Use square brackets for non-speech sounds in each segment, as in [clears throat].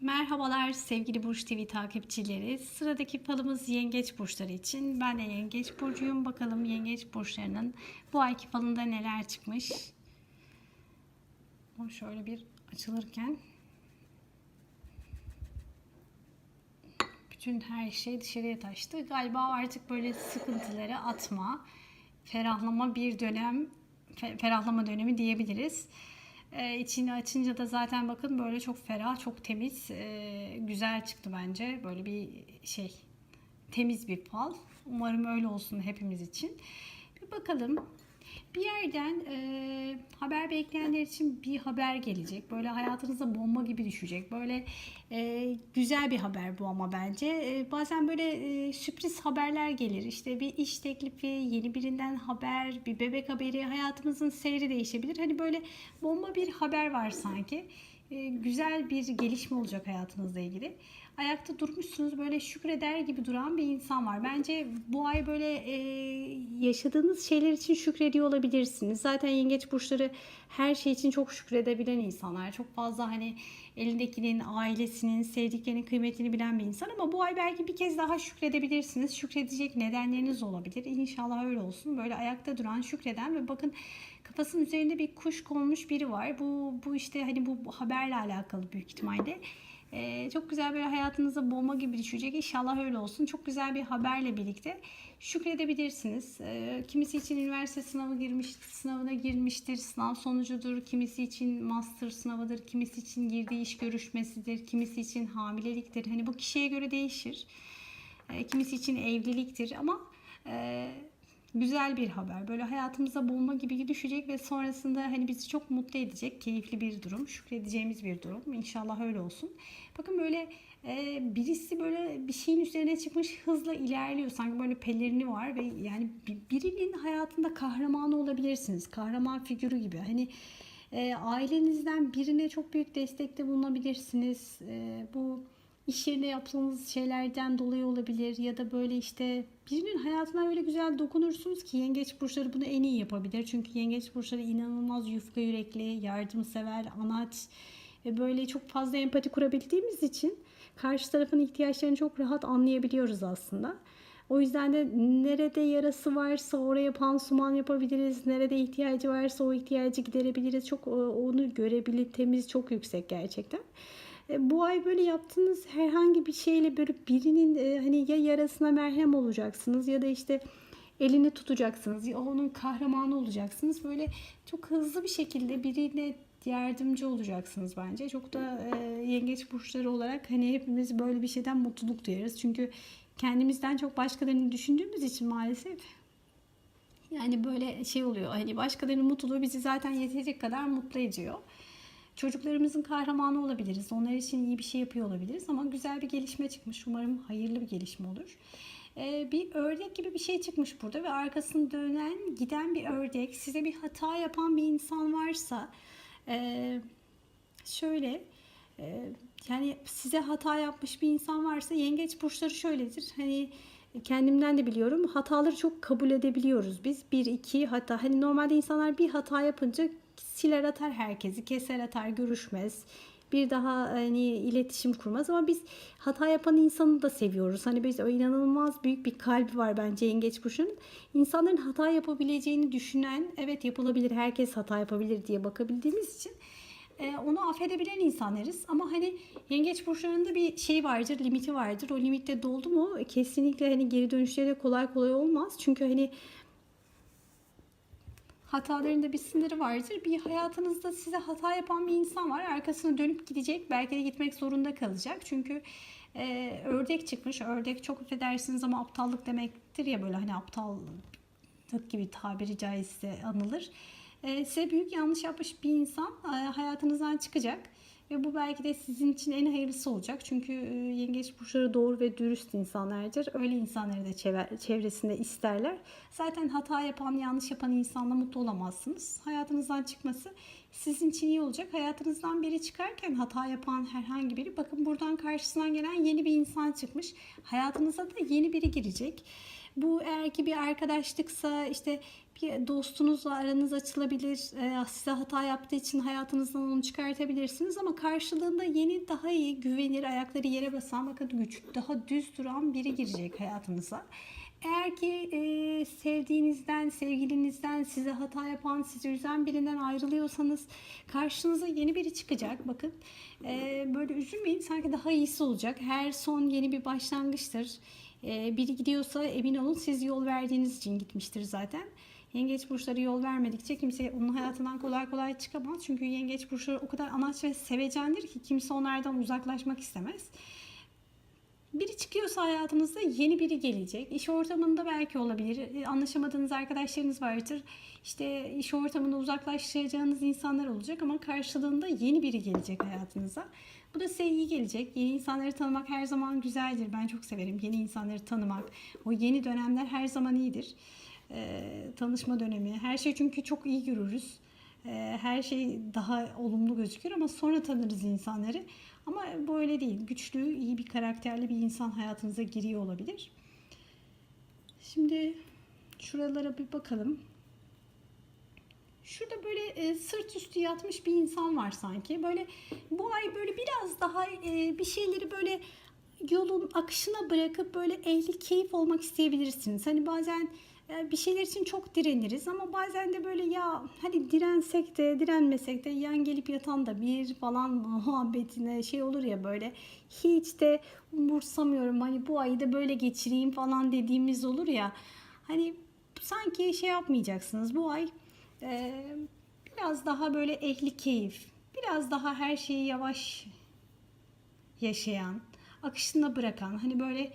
Merhabalar sevgili Burç TV takipçileri. Sıradaki falımız yengeç burçları için. Ben de yengeç burcuyum. Bakalım yengeç burçlarının bu ayki falında neler çıkmış. O şöyle bir açılırken bütün her şey dışarıya taştı. Galiba artık böyle sıkıntıları atma, ferahlama bir dönem, fe- ferahlama dönemi diyebiliriz. Ee, içini açınca da zaten bakın böyle çok ferah, çok temiz, e, güzel çıktı bence. Böyle bir şey, temiz bir fal. Umarım öyle olsun hepimiz için. Bir bakalım. Bir yerden e, haber bekleyenler için bir haber gelecek. Böyle hayatınıza bomba gibi düşecek. Böyle e, güzel bir haber bu ama bence. E, bazen böyle e, sürpriz haberler gelir. İşte bir iş teklifi, yeni birinden haber, bir bebek haberi. Hayatımızın seyri değişebilir. Hani böyle bomba bir haber var sanki. E, güzel bir gelişme olacak hayatınızla ilgili. Ayakta durmuşsunuz böyle şükreder gibi duran bir insan var. Bence bu ay böyle e, yaşadığınız şeyler için şükrediyor olabilirsiniz. Zaten yengeç burçları her şey için çok şükredebilen insanlar. Çok fazla hani elindekinin, ailesinin, sevdiklerinin kıymetini bilen bir insan ama bu ay belki bir kez daha şükredebilirsiniz. Şükredecek nedenleriniz olabilir. İnşallah öyle olsun. Böyle ayakta duran, şükreden ve bakın kafasının üzerinde bir kuş konmuş biri var. Bu bu işte hani bu haberle alakalı büyük ihtimalle. Ee, çok güzel böyle hayatınıza bomba gibi düşecek. İnşallah öyle olsun. Çok güzel bir haberle birlikte şükredebilirsiniz. Ee, kimisi için üniversite sınavı girmiş, sınavına girmiştir. Sınav sonucudur. Kimisi için master sınavıdır. Kimisi için girdiği iş görüşmesidir. Kimisi için hamileliktir. Hani bu kişiye göre değişir. Ee, kimisi için evliliktir ama e, güzel bir haber. Böyle hayatımıza bomba gibi düşecek ve sonrasında hani bizi çok mutlu edecek, keyifli bir durum, şükredeceğimiz bir durum. İnşallah öyle olsun. Bakın böyle e, birisi böyle bir şeyin üzerine çıkmış hızla ilerliyor. Sanki böyle pelerini var ve yani bi- birinin hayatında kahramanı olabilirsiniz. Kahraman figürü gibi. Hani e, ailenizden birine çok büyük destekte bulunabilirsiniz. E, bu iş yerine yaptığınız şeylerden dolayı olabilir ya da böyle işte birinin hayatına öyle güzel dokunursunuz ki yengeç burçları bunu en iyi yapabilir. Çünkü yengeç burçları inanılmaz yufka yürekli, yardımsever, anaç ve böyle çok fazla empati kurabildiğimiz için karşı tarafın ihtiyaçlarını çok rahat anlayabiliyoruz aslında. O yüzden de nerede yarası varsa oraya pansuman yapabiliriz. Nerede ihtiyacı varsa o ihtiyacı giderebiliriz. Çok e, onu görebilitemiz çok yüksek gerçekten. E, Bu ay böyle yaptığınız herhangi bir şeyle böyle birinin e, hani ya yarasına merhem olacaksınız ya da işte elini tutacaksınız ya onun kahramanı olacaksınız. Böyle çok hızlı bir şekilde birine yardımcı olacaksınız bence. Çok da e, yengeç burçları olarak hani hepimiz böyle bir şeyden mutluluk duyarız. Çünkü kendimizden çok başkalarını düşündüğümüz için maalesef yani böyle şey oluyor. Hani başkalarının mutluluğu bizi zaten yetecek kadar mutlu ediyor. Çocuklarımızın kahramanı olabiliriz. Onlar için iyi bir şey yapıyor olabiliriz ama güzel bir gelişme çıkmış. Umarım hayırlı bir gelişme olur. Ee, bir ördek gibi bir şey çıkmış burada ve arkasını dönen giden bir ördek. Size bir hata yapan bir insan varsa e, şöyle e, yani size hata yapmış bir insan varsa yengeç burçları şöyledir. Hani kendimden de biliyorum hataları çok kabul edebiliyoruz biz. Bir iki hatta hani normalde insanlar bir hata yapınca siler atar herkesi, keser atar, görüşmez. Bir daha hani iletişim kurmaz ama biz hata yapan insanı da seviyoruz. Hani biz o inanılmaz büyük bir kalbi var bence yengeç burcunun. İnsanların hata yapabileceğini düşünen, evet yapılabilir, herkes hata yapabilir diye bakabildiğimiz için e, onu affedebilen insanlarız. Ama hani yengeç burçlarında bir şey vardır, limiti vardır. O limitte doldu mu kesinlikle hani geri dönüşleri kolay kolay olmaz. Çünkü hani hatalarında bir sınırı vardır. Bir hayatınızda size hata yapan bir insan var. Arkasına dönüp gidecek. Belki de gitmek zorunda kalacak. Çünkü e, ördek çıkmış. Ördek çok affedersiniz ama aptallık demektir ya böyle hani aptallık gibi tabiri caizse anılır. E, size büyük yanlış yapmış bir insan e, hayatınızdan çıkacak. Ve bu belki de sizin için en hayırlısı olacak. Çünkü e, yengeç burçları doğru ve dürüst insanlardır. Öyle insanları da çevre- çevresinde isterler. Zaten hata yapan, yanlış yapan insanla mutlu olamazsınız. Hayatınızdan çıkması sizin için iyi olacak. Hayatınızdan biri çıkarken hata yapan herhangi biri bakın buradan karşısına gelen yeni bir insan çıkmış. Hayatınıza da yeni biri girecek. Bu eğer ki bir arkadaşlıksa işte bir dostunuzla aranız açılabilir. Ee, size hata yaptığı için hayatınızdan onu çıkartabilirsiniz ama karşılığında yeni daha iyi güvenilir ayakları yere basan bakın güç daha düz duran biri girecek hayatınıza. Eğer ki e, sevdiğinizden, sevgilinizden, size hata yapan, sizi üzen birinden ayrılıyorsanız karşınıza yeni biri çıkacak. Bakın e, böyle üzülmeyin sanki daha iyisi olacak. Her son yeni bir başlangıçtır. E, biri gidiyorsa emin olun siz yol verdiğiniz için gitmiştir zaten. Yengeç burçları yol vermedikçe kimse onun hayatından kolay kolay çıkamaz. Çünkü yengeç burçları o kadar anaç ve sevecendir ki kimse onlardan uzaklaşmak istemez. Biri çıkıyorsa hayatınızda yeni biri gelecek. İş ortamında belki olabilir. E, Anlaşamadığınız arkadaşlarınız vardır. İşte iş ortamında uzaklaştıracağınız insanlar olacak ama karşılığında yeni biri gelecek hayatınıza. Bu da size iyi gelecek. Yeni insanları tanımak her zaman güzeldir. Ben çok severim yeni insanları tanımak. O yeni dönemler her zaman iyidir. Ee, tanışma dönemi. Her şey çünkü çok iyi görürüz. Ee, her şey daha olumlu gözükür ama sonra tanırız insanları. Ama böyle değil. Güçlü, iyi bir karakterli bir insan hayatınıza giriyor olabilir. Şimdi şuralara bir bakalım. Şurada böyle e, sırt üstü yatmış bir insan var sanki. Böyle bu ay böyle biraz daha e, bir şeyleri böyle yolun akışına bırakıp böyle ehli keyif olmak isteyebilirsiniz. Hani bazen e, bir şeyler için çok direniriz ama bazen de böyle ya hadi dirensek de direnmesek de yan gelip yatan da bir falan [laughs] muhabbetine şey olur ya böyle. Hiç de umursamıyorum hani bu ayı da böyle geçireyim falan dediğimiz olur ya. Hani sanki şey yapmayacaksınız bu ay e, biraz daha böyle ehli keyif biraz daha her şeyi yavaş yaşayan akışına bırakan hani böyle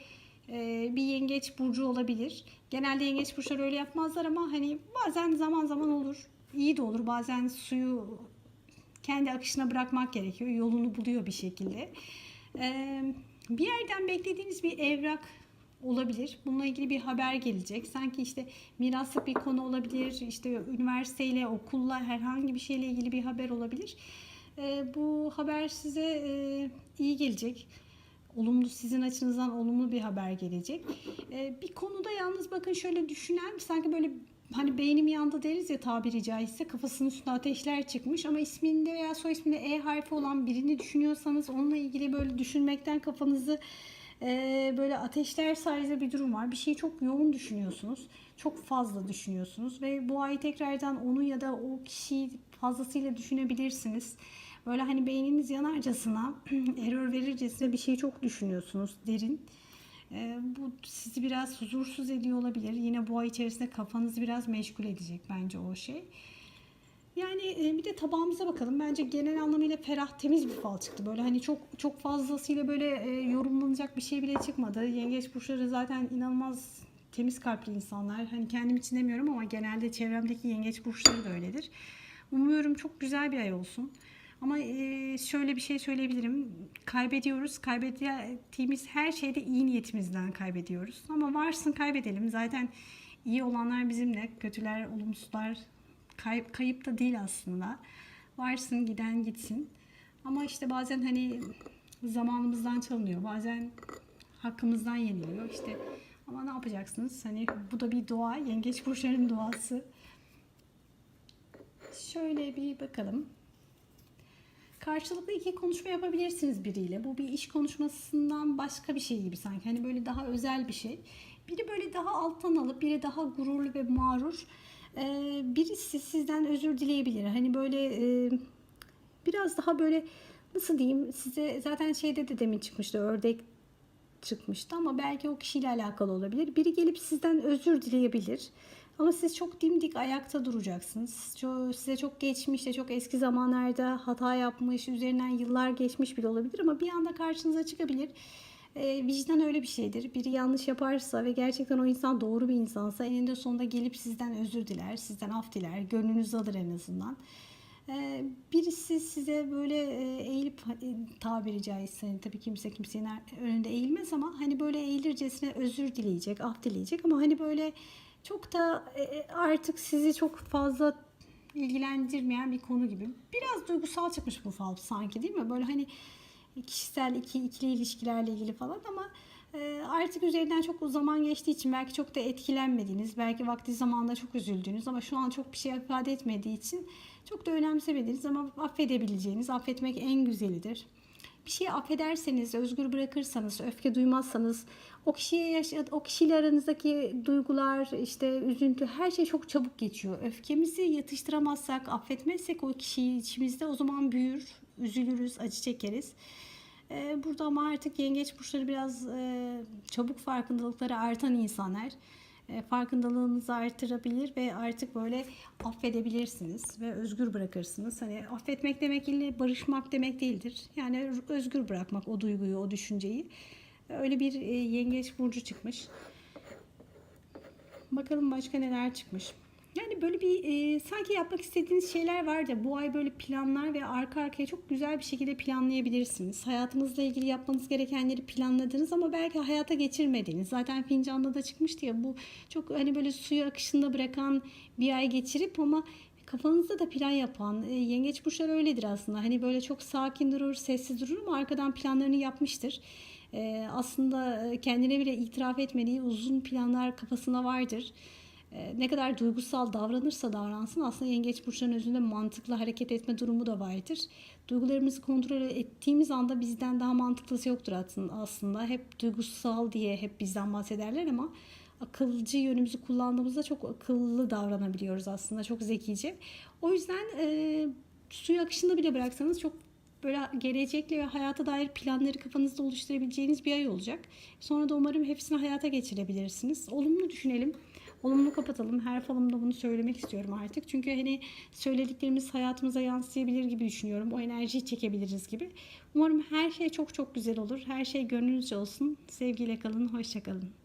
bir yengeç burcu olabilir. Genelde yengeç burçları öyle yapmazlar ama hani bazen zaman zaman olur. İyi de olur. Bazen suyu kendi akışına bırakmak gerekiyor. Yolunu buluyor bir şekilde. E, bir yerden beklediğiniz bir evrak olabilir. Bununla ilgili bir haber gelecek. Sanki işte miraslık bir konu olabilir. İşte üniversiteyle, okulla herhangi bir şeyle ilgili bir haber olabilir. E, bu haber size e, iyi gelecek olumlu sizin açınızdan olumlu bir haber gelecek. Ee, bir konuda yalnız bakın şöyle düşünen sanki böyle hani beynim yandı deriz ya tabiri caizse kafasının üstüne ateşler çıkmış ama isminde veya soy isminde E harfi olan birini düşünüyorsanız onunla ilgili böyle düşünmekten kafanızı e, böyle ateşler sayesinde bir durum var. Bir şeyi çok yoğun düşünüyorsunuz. Çok fazla düşünüyorsunuz ve bu ay tekrardan onu ya da o kişiyi fazlasıyla düşünebilirsiniz. Böyle hani beyniniz yanarcasına, [clears throat] error verircesine bir şeyi çok düşünüyorsunuz derin. Ee, bu sizi biraz huzursuz ediyor olabilir. Yine bu ay içerisinde kafanızı biraz meşgul edecek bence o şey. Yani e, bir de tabağımıza bakalım. Bence genel anlamıyla ferah, temiz bir fal çıktı. Böyle hani çok çok fazlasıyla böyle e, yorumlanacak bir şey bile çıkmadı. Yengeç burçları zaten inanılmaz temiz kalpli insanlar. Hani kendim için demiyorum ama genelde çevremdeki yengeç burçları da öyledir. Umuyorum çok güzel bir ay olsun. Ama e, şöyle bir şey söyleyebilirim. Kaybediyoruz. Kaybettiğimiz her şeyde iyi niyetimizden kaybediyoruz. Ama varsın kaybedelim. Zaten iyi olanlar bizimle. Kötüler, olumsuzlar kayıp, kayıp da değil aslında. Varsın giden gitsin. Ama işte bazen hani zamanımızdan çalınıyor. Bazen hakkımızdan yeniliyor. İşte ama ne yapacaksınız? Hani bu da bir dua. Yengeç burçlarının duası. Şöyle bir bakalım. Karşılıklı iki konuşma yapabilirsiniz biriyle. Bu bir iş konuşmasından başka bir şey gibi sanki. Hani böyle daha özel bir şey. Biri böyle daha alttan alıp biri daha gururlu ve mağrur. Ee, birisi sizden özür dileyebilir. Hani böyle e, biraz daha böyle nasıl diyeyim size zaten şeyde de demin çıkmıştı ördek çıkmıştı ama belki o kişiyle alakalı olabilir. Biri gelip sizden özür dileyebilir. Ama siz çok dimdik ayakta duracaksınız. Size çok geçmişte, çok eski zamanlarda hata yapmış, üzerinden yıllar geçmiş bile olabilir ama bir anda karşınıza çıkabilir. E, vicdan öyle bir şeydir. Biri yanlış yaparsa ve gerçekten o insan doğru bir insansa eninde sonunda gelip sizden özür diler, sizden af diler, gönlünüzü alır en azından. E, birisi size böyle e, eğilip e, tabiri caizse hani tabii kimse kimsenin önünde eğilmez ama hani böyle eğilircesine özür dileyecek, af dileyecek ama hani böyle çok da e, artık sizi çok fazla ilgilendirmeyen bir konu gibi. Biraz duygusal çıkmış bu fal sanki değil mi? Böyle hani kişisel iki ikili ilişkilerle ilgili falan ama Ee, Artık üzerinden çok zaman geçtiği için belki çok da etkilenmediniz. Belki vakti zamanında çok üzüldünüz ama şu an çok bir şey ifade etmediği için çok da önemsemediniz ama affedebileceğiniz, affetmek en güzelidir. Bir şeyi affederseniz, özgür bırakırsanız, öfke duymazsanız o kişiye yaşa- o kişiyle aranızdaki duygular, işte üzüntü her şey çok çabuk geçiyor. Öfkemizi yatıştıramazsak, affetmezsek o kişiyi içimizde o zaman büyür, üzülürüz, acı çekeriz. Burada ama artık yengeç burçları biraz çabuk farkındalıkları artan insanlar. Farkındalığınızı artırabilir ve artık böyle affedebilirsiniz ve özgür bırakırsınız. Hani affetmek demek ille barışmak demek değildir. Yani özgür bırakmak o duyguyu, o düşünceyi. Öyle bir yengeç burcu çıkmış. Bakalım başka neler çıkmış. Yani böyle bir e, sanki yapmak istediğiniz şeyler var da bu ay böyle planlar ve arka arkaya çok güzel bir şekilde planlayabilirsiniz. Hayatınızla ilgili yapmanız gerekenleri planladınız ama belki hayata geçirmediniz. Zaten fincanda da çıkmıştı ya bu çok hani böyle suyu akışında bırakan bir ay geçirip ama kafanızda da plan yapan e, yengeç burçlar öyledir aslında. Hani böyle çok sakin durur, sessiz durur ama arkadan planlarını yapmıştır. E, aslında e, kendine bile itiraf etmediği uzun planlar kafasında vardır. E, ne kadar duygusal davranırsa davransın aslında yengeç burçların özünde mantıklı hareket etme durumu da vardır. Duygularımızı kontrol ettiğimiz anda bizden daha mantıklısı yoktur aslında. Hep duygusal diye hep bizden bahsederler ama akılcı yönümüzü kullandığımızda çok akıllı davranabiliyoruz aslında. Çok zekice. O yüzden e, suyu akışında bile bıraksanız çok böyle gelecekle ve hayata dair planları kafanızda oluşturabileceğiniz bir ay olacak. Sonra da umarım hepsini hayata geçirebilirsiniz. Olumlu düşünelim. Olumlu kapatalım. Her falımda bunu söylemek istiyorum artık. Çünkü hani söylediklerimiz hayatımıza yansıyabilir gibi düşünüyorum. O enerjiyi çekebiliriz gibi. Umarım her şey çok çok güzel olur. Her şey gönlünüzce olsun. Sevgiyle kalın. Hoşça kalın.